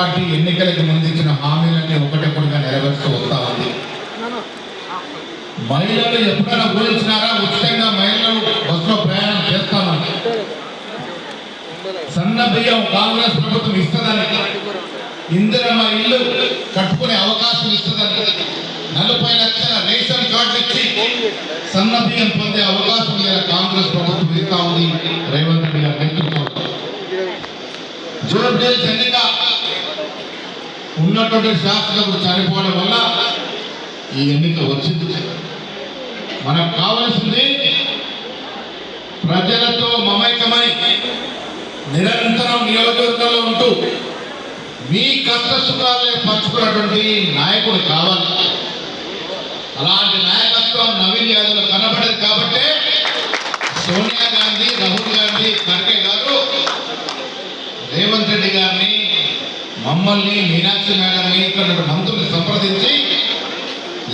Party ఎన్నికలకు ముందు ఇచ్చిన హామీలన్నీ ఒకటెప్పుడుగా నెరవేరుస్తూ వస్తా ఉంది. మహిళలు ఎప్పుడైనా ఊహించినారా? ఉచితంగా మహిళలు బస్సులో ప్రయాణం చేస్తామని. సన్న బియ్యం కాంగ్రెస్ ప్రభుత్వం ఇస్తుందని. ఇందిరమ్మ ఇల్లు కట్టుకునే అవకాశం ఇస్తుందని. నలభై లక్షల రేషన్ కార్డు ఇచ్చి సన్న బియ్యం పొందే అవకాశం లేదా కాంగ్రెస్ ప్రభుత్వం ఇస్తా ఉంది. రేవంత్ రెడ్డి గారి నేతృత్వంలో జోర్డేల్ ఎన్నిక ఉన్నటువంటి శాసకులు చనిపోవడం వల్ల ఈ ఎన్నిక వచ్చింది. మనకు కావలసింది ప్రజలతో మమైకమై నిరంతరం నియోజకవర్గంలో ఉంటూ మీ కష్ట సుఖాలే పంచుకున్నటువంటి నాయకుడు కావాలి. అలాంటి నాయకత్వం నవీన్ యాదవ్లో కనబడదు కాబట్టే సోనియా గాంధీ రాహుల్ గాంధీ ఖర్గే గారు రేవంత్ రెడ్డి గారిని మమ్మల్ని మీనాక్షి మేడంని ఇక్కడ మంత్రుల్ని సంప్రదించి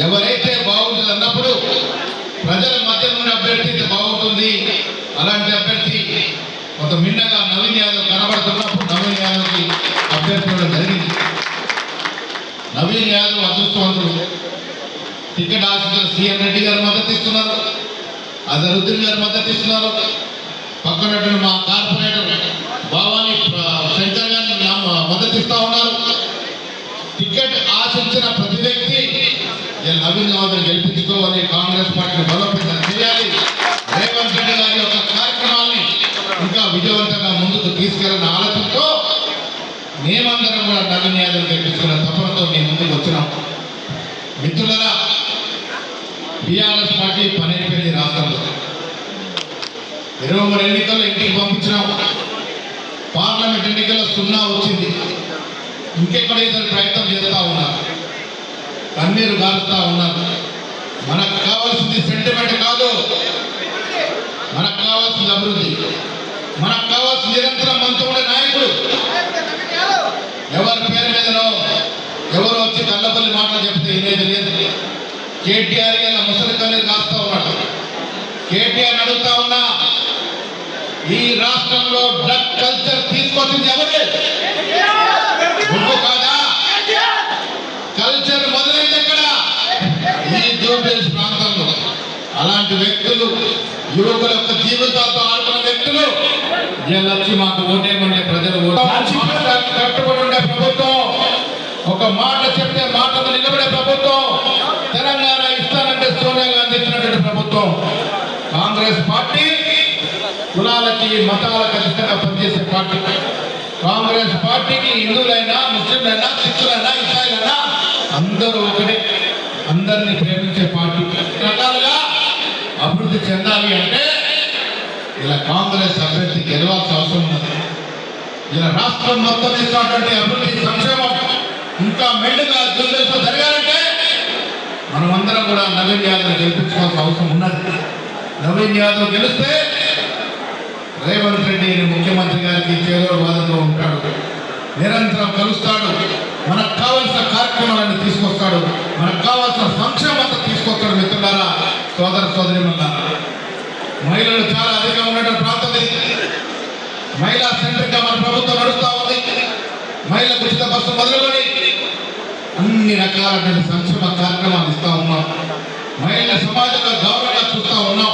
ఎవరైతే బాగుంటుంది అన్నప్పుడు ప్రజల మధ్య అభ్యర్థి అయితే బాగుంటుంది. అలాంటి అభ్యర్థి కొంత మిన్నగా నవీన్ యాదవ్ కనబడుతున్నప్పుడు నవీన్ యాదవ్కి అభ్యర్థి జరిగింది. నవీన్ యాదవ్ అదృష్టవంతుడు. టికెట్ ఆశించిన సీఎం రెడ్డి గారు మద్దతు ఇస్తున్నారు. అజరుద్దీన్ గారు మద్దతు ఇస్తున్నారు. పక్కన మా కార్పొరేటర్ భవానీ శంకర్ మద్దతు ఇస్తా ఉన్నారు. టికెట్ ఆశించిన ప్రతి వ్యక్తి నవీన్ యాదవ్ గెలిపించుకోవాలి కాంగ్రెస్ పార్టీని బలోపేతం చేయాలి. రేవంత్ రెడ్డి గారి యొక్క కార్యక్రమాన్ని ఇంకా విజయవంతంగా ముందుకు తీసుకెళ్ళిన ఆలోచనతో మేమందరం కూడా నవీన్ యాదవ్ గెలిపించుకున్న తపనతో మీ ముందుకు వచ్చినాం. మిత్రులరా బీఆర్ఎస్ పార్టీ పనిపోయింది రాష్ట్రంలో ఇరవై మూడు ఎన్నికల్లో ఇంటికి పంపించినాం పార్లమెంట్ ఎన్నికల్లో సున్నా వచ్చింది. ఇంకెక్కడ ఇద్దరు ప్రయత్నం చేస్తా ఉన్నారు? కన్నీరు గారుస్తూ ఉన్నారు. మనకు కావాల్సింది సెంటిమెంట్ కాదు. మనకు కావాల్సింది అభివృద్ధి. మనకు కావాల్సిన నిరంతరం మనతో ఉండే నాయకుడు. ఎవరి పేరు మీదనో ఎవరు వచ్చి కళ్ళపల్లి మాటలు చెప్తే ఇనేది లేదు. కేటీఆర్ ఇలా ముసలి కన్నీరు కాస్తా ఉన్నాడు? కేటీఆర్ అడుగుతా ఉన్నా. ఈ రాష్ట్రంలో డ్రగ్ కల్చర్ తీసుకొచ్చింది ఎవరు? నువ్వు కాదా? కల్చర్ మొదలైంది ఎక్కడ? ఈ జూబ్లీస్ ప్రాంతంలో. అలాంటి వ్యక్తులు యువకుల యొక్క జీవితాలతో ఆడుకున్న వ్యక్తులు వచ్చి మాకు ఓటేయమంటే ప్రజలు కట్టుబడి ఉండే ప్రభుత్వం ఒక మాట చెప్తే మాటతో నిలబడే ప్రభుత్వం తెలంగాణ ఇస్తానంటే సోనియా గాంధీ ఇచ్చినటువంటి ప్రభుత్వం. కాంగ్రెస్ పార్టీ కులాలకి మతాలకు అధికంగా పనిచేసే పార్టీ. కాంగ్రెస్ పార్టీకి హిందువులైనా ముస్లింలైనా సిక్కులైనా ఇస్రాయిలైనా అందరూ ఒకటే. అందరినీ ప్రేమించే పార్టీ. రకాలుగా అభివృద్ధి చెందాలి అంటే ఇలా కాంగ్రెస్ అభ్యర్థి గెలవాల్సిన అవసరం ఉన్నది. ఇలా రాష్ట్రం మొత్తం ఇస్తున్నటువంటి అభివృద్ధి సంక్షేమం ఇంకా మెండుగా జూబ్లీస్లో జరగాలంటే మనమందరం కూడా నవీన్ యాదవ్ గెలిపించుకోవాల్సిన అవసరం ఉన్నది. నవీన్ యాదవ్ గెలిస్తే రేవంత్ రెడ్డి ముఖ్యమంత్రి గారికి చేదోడు బాధలో ఉంటాడు. నిరంతరం కలుస్తాడు. మనకు కావాల్సిన కార్యక్రమాలన్నీ తీసుకొస్తాడు. మనకు కావాల్సిన సంక్షేమంతా తీసుకొస్తాడు మిత్రులారా సోదర సోదరి మహిళలు చాలా అధికంగా ఉన్నటువంటి ప్రాంతం మహిళా సెంట్రిక్గా మన ప్రభుత్వం నడుస్తూ ఉంది. మహిళలకు ఉచిత బస్సు మొదలుకొని అన్ని రకాలైన సంక్షేమ కార్యక్రమాలు ఇస్తా ఉన్నాం. మహిళల సమాజంలో గౌరవంగా చూస్తూ ఉన్నాం.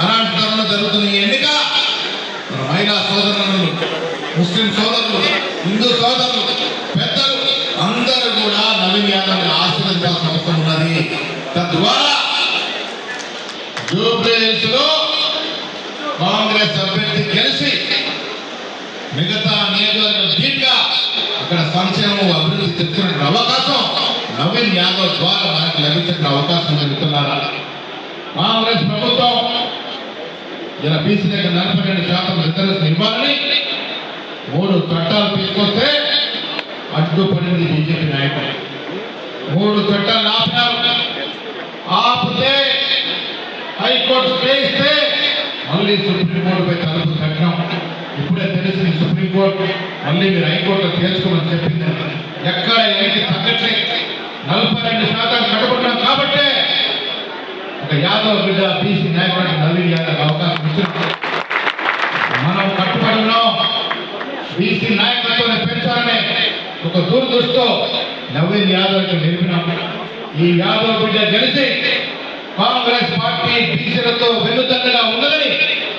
అలాంటి తరుణం జరుగుతున్న ఈ ఎన్నిక మన మహిళా సోదరులు ముస్లిం సోదరులు హిందూ సోదరులు పెద్దలు అందరూ కూడా నవీన్ యాదవ్ని ఆశీర్వదించాల్సిన అవసరం ఉన్నది. తద్వారా జూబ్లీహిల్స్లో కాంగ్రెస్ అభ్యర్థి గెలిచి మిగతా నియోజకవర్గం అక్కడ సంక్షేమం అభివృద్ధి తెచ్చిన అవకాశం నవీన్ యాదవ్ ద్వారా మనకు లభించిన అవకాశం జరుగుతున్నారా కాంగ్రెస్ ప్రభుత్వం ఇలా బీసీలకు నలభై రెండు శాతం రిజర్వేషన్ ఇవ్వాలని మూడు చట్టాలు తీసుకొస్తే అడ్డుపడింది బీజేపీ నాయకులు. మూడు చట్టాలు ఆపారు ఆపితే హైకోర్టు చేయిస్తే మళ్ళీ సుప్రీంకోర్టుపై తలుపు కట్టినాం ఇప్పుడే తెలిసింది సుప్రీంకోర్టు. మళ్ళీ మీరు హైకోర్టులో తేల్చుకోమని చెప్పింది. ఎక్కడ ఏంటి తగ్గట్లే నలభై రెండు శాతం కట్టుకుంటున్నాం కాబట్టే ఒక యాదవ్ బిడ్డ బీసీ నాయకుడు నవీన్ యాదవ్ అవకాశం ఇచ్చింది మనం కట్టుబడి ఉన్నాం బీసీ నాయకత్వాన్ని పెంచాలనే ఒక దూరదృష్టితో నవీన్ యాదవ్కి నిలిపినాము ఈ యాదవ్ బిడ్డ కలిసి కాంగ్రెస్ పార్టీ బీసీలతో వెన్నుదండగా ఉన్నదని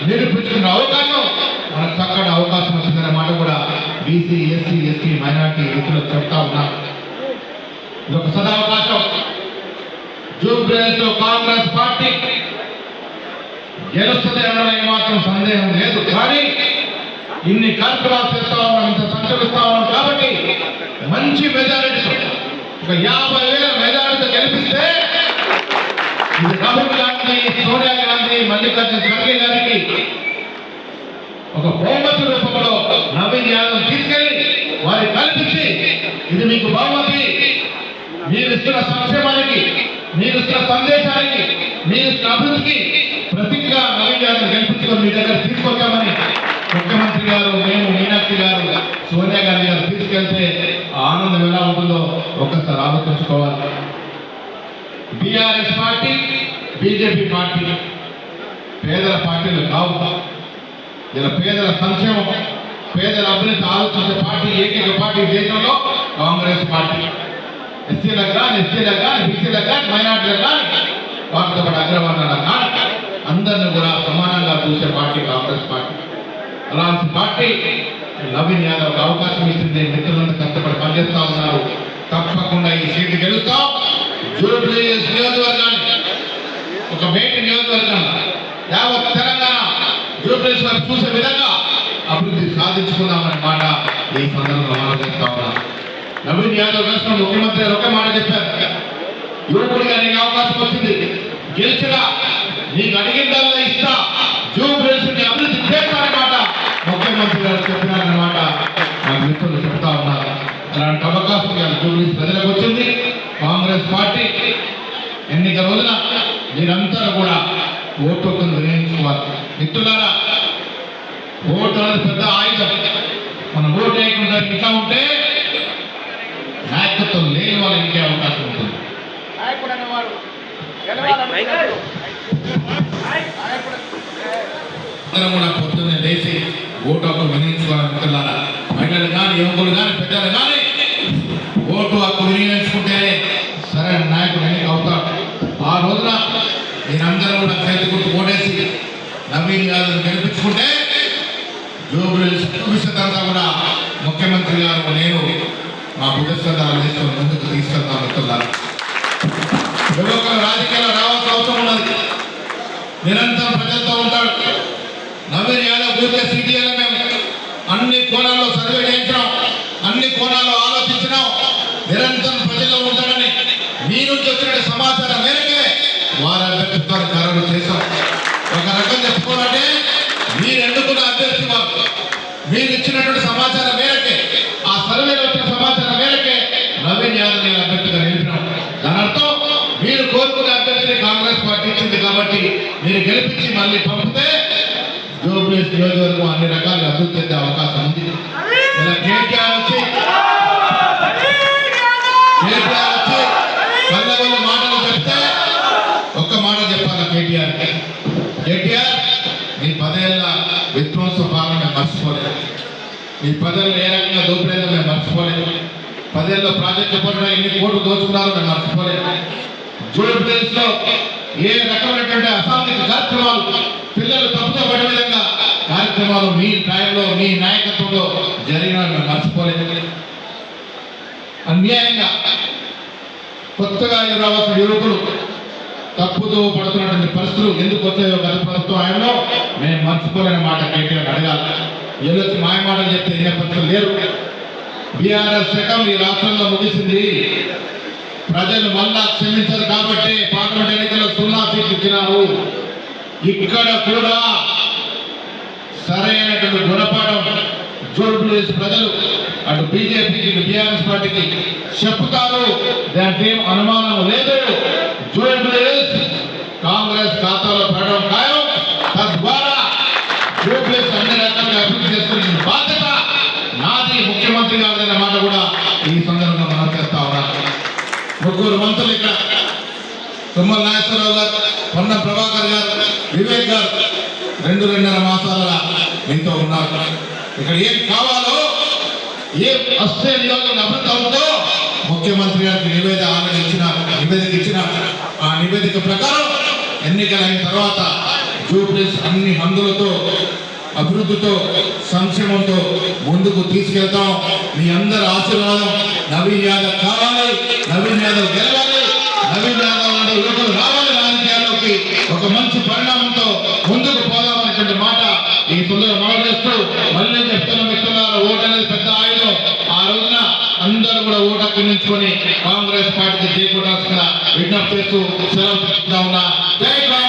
నిరూపించుకున్న అవకాశం మనకు చక్కటి అవకాశం వచ్చిందనే మాట కూడా బీసీ ఎస్సీ ఎస్టీ మైనార్టీ వ్యక్తులకు చెప్తా ఉన్నాం. ఇది ఒక సదావకాశం జూబ్లీస్ కాంగ్రెస్ పార్టీ గెలుస్తుంది అనడం ఏమాత్రం సందేహం లేదు. కానీ ఇన్ని కార్యక్రమాలు చేస్తా ఉన్నాం ఇంత సంచరిస్తా ఉన్నాం కాబట్టి మంచి మెజారిటీ ఒక యాభై వేల మెజారిటీ గెలిపిస్తే ఇది రాహుల్ గాంధీ సోనియా గాంధీ మల్లికార్జున ఖర్గే గారికి ఒక బహుమతి రూపంలో నవీన్ యాదవ్ తీసుకెళ్ళి వారికి కల్పించి ఇది మీకు బహుమతి. మీరు ఇస్తున్న సంక్షేమానికి మీరు ఇస్తున్న సందేశానికి మీరు ఇస్తున్న అభివృద్ధికి ప్రతిజ్ఞగా నవీన్ యాదవ్ గెలిపించుకొని మీ దగ్గర తీసుకొచ్చామని గారు మేము మీనాక్షి గారు సోనియా గాంధీ గారు తీసుకెళ్తే ఆ ఆనందం ఎలా ఉంటుందో ఒక్కసారి ఆలోచించుకోవాలి. బీఆర్ఎస్ పార్టీ బీజేపీ పార్టీ పేదల పార్టీలు కావు. ఇలా పేదల సంక్షేమం పేదల అభివృద్ధి ఆలోచించే పార్టీ ఏకైక పార్టీ దేశంలో కాంగ్రెస్ పార్టీ. ఎస్సీలకు కానీ ఎస్టీలకు కానీ బీసీలకు కానీ మైనార్టీలకు కానీ వాటితో పాటు అగ్రవర్ణాలకు కానీ అందరిని కూడా సమానంగా చూసే పార్టీ కాంగ్రెస్ పార్టీ. అలాంటి పార్టీ నవీన్ యాదవ్కి అవకాశం ఇచ్చింది. మిత్రులంతా కష్టపడి పనిచేస్తా ఉన్నారు. తప్పకుండా ఈ సీటు గెలుస్తాం. జూబ్లీ నియోజకవర్గాన్ని. ఒక మేటి నియోజకవర్గం. యావత్ తెలంగాణ జూబ్లీస్ వారు చూసే విధంగా అభివృద్ధి సాధించుకుందామనే మాట ఈ సందర్భంలో ఆలోచిస్తా ఉన్నా. నవీన్ యాదవ్ రాష్ట్ర ముఖ్యమంత్రి గారు ఒకే మాట చెప్పారు. యువకుడిగా నీకు అవకాశం వచ్చింది. గెలిచినా నీకు అడిగిందల్లా ఇస్తా. ముఖ్యమంత్రి గారు చెప్పినారన్నమాట. నా మిత్రులు చెప్తా ఉన్నారు. అలాంటి అవకాశం ఇవాళ జూబ్లీస్ ప్రజలకు వచ్చింది. కాంగ్రెస్ పార్టీ ఎన్నిక రోజున మీరందరూ కూడా ఓటు హక్కును వినియోగించుకోవాలి మిత్రులారా ఓటు అనేది పెద్ద ఆయుధం. మనం ఓటు వేయకుండా ఇంకా ఉంటే నాయకత్వం లేని వాళ్ళు ఇంకే అవకాశం ఉంటుంది. కూడా పొద్దున్నే లేచి ఓటు హక్కు వినియోగించుకోవాలనుకున్నారా మహిళలు కానీ యువకులు కానీ పెద్దలు కానీ ఓటు హక్కు వినియోగించుకుంటేనే సరైన నాయకుడు ఎన్నిక అవుతాడు. ఆ రోజున మీరందరూ కూడా చేతి గుర్తు ఓటేసి నవీన్ యాదవ్ గెలిపించుకుంటే జూబ్లీ భవిష్యత్ కూడా ముఖ్యమంత్రి గారు నేను మా భుజస్కంధాలు తీసుకొని ముందుకు తీసుకెళ్తాను మిత్రులారా యువకులు రాజకీయాల్లో రావాల్సిన అవసరం ఉన్నది. నిరంతరం ప్రజలతో ఉంటాడు. నవీన్ యాదవ్ పూర్తి సిటీలో మేము. అన్ని కోణాల్లో సర్వే చేయించినాం. అన్ని కోణాల్లో ఆలోచించినాం. నిరంతరం ప్రజల్లో ఉంటాడని మీ నుంచి వచ్చిన సమాచారం మేరకే వారి అభ్యర్థిత్వాన్ని ఖరారు చేశాం. ఒక రకం చెప్పుకోవాలంటే మీరు ఎన్నుకున్న అభ్యర్థి వారు మీరు ఇచ్చినటువంటి సమాచారం మేరకే. ఆ సర్వేలో వచ్చిన సమాచారం మేరకే నవీన్ యాదవ్ నేను అభ్యర్థిగా నిలిపినాం. దాని అర్థం మీరు కోరుకునే అభ్యర్థిని కాంగ్రెస్ పార్టీ ఇచ్చింది కాబట్టి మీరు గెలిపించి మళ్ళీ పంపితే జోబులేస్ నియోజకవర్గం అన్ని రకాలుగా అభివృద్ధి చెందే అవకాశం ఉంది. ఇలా కేటీఆర్ వచ్చి కేటీఆర్ వచ్చి కళ్ళబల్ల మాటలు చెప్తే ఒక్క మాట చెప్పాలి కేటీఆర్ కేటీఆర్ మీ పదేళ్ళ విధ్వంస పాలన మేము మర్చిపోలేదు. మీ పదేళ్ళు ఏ రకంగా దోపిడేదో మేము మర్చిపోలేదు. పదేళ్ళ ప్రాజెక్టు పట్ల ఎన్ని కోట్లు దోచుకున్నారో మేము మర్చిపోలేదు. జూడ్లో ఏ రకమైనటువంటి అసాంఘిక కార్యక్రమాలు పిల్లలు తప్పుతో పడలేదు కార్యక్రమాలు మీ టైంలో మీ నాయకత్వంలో జరిగిన మర్చిపోలేదు. అన్యాయంగా కొత్తగా రావాల్సిన యువకులు తప్పుతో పడుతున్నటువంటి పరిస్థితులు ఎందుకు వచ్చాయో గత ప్రభుత్వం ఆయనలో మేము మర్చిపోలేని మాట కేటీఆర్ అడగాలి. ఏదొచ్చి మాయ మాటలు చెప్తే ఏ పరిస్థితులు లేరు. బీఆర్ఎస్ శకం ఈ రాష్ట్రంలో ముగిసింది. ప్రజలు మళ్ళా క్షమించరు కాబట్టి పార్లమెంట్ ఎన్నికల్లో సున్నా సీట్లు ఇచ్చినారు. ఇక్కడ కూడా సరైనటువంటి గుణపాఠం జోడ్పులేసి ప్రజలు అటు బీజేపీకి ఇటు బీఆర్ఎస్ పార్టీకి చెప్తారు దాంట్లో ఏం అనుమానం లేదు. జోడ్పులేస్ కాంగ్రెస్ ఖాతాలో పడడం ఖాయం. తద్వారా జోడ్పులేస్ అన్ని రకాలుగా అభివృద్ధి చేసుకునే బాధ్యత నాది. ముఖ్యమంత్రి గారిదన్న మాట కూడా ఈ సందర్భంగా మనం చేస్తా ఉన్నా. ముగ్గురు మంత్రులు ఇక్కడ. తుమ్మల నాగేశ్వరరావు గారు పొన్న ప్రభాకర్ గారు వివేక్ గారు. రెండు రెండున్నర మాసాలుగా మీతో ఉన్నారు. ఇక్కడ ఏం కావాలో ఏ వస్తే నియోజకవర్గం అభివృద్ధి అవుతుందో ముఖ్యమంత్రి గారికి నివేదిక ఆమె ఇచ్చిన నివేదిక ఇచ్చిన ఆ నివేదిక ప్రకారం ఎన్నికలైన తర్వాత జూబ్లీస్ అన్ని మందులతో అభివృద్ధితో సంక్షేమంతో ముందుకు తీసుకెళ్తాం. మీ అందరి ఆశీర్వాదం నవీన్ యాదవ్ కావాలి నవీన్ యాదవ్ గెలవాలి నవీన్ యాదవ్ యువకులు రావాలి రాజకీయాల్లోకి. ఒక మంచి పరిణామంతో ముందు పోదామనేటువంటి మాట ఈ సుందర మనం చేస్తూ మళ్ళీ చెప్తున్న మిత్రులారా ఓటు అనేది పెద్ద ఆయుధం ఆ రోజున అందరూ కూడా ఓటు కాంగ్రెస్ పార్టీకి చేకూడాల్సిన విజ్ఞప్తి చేస్తూ సెలవు ఉన్నా. జై కాంగ్రెస్! జై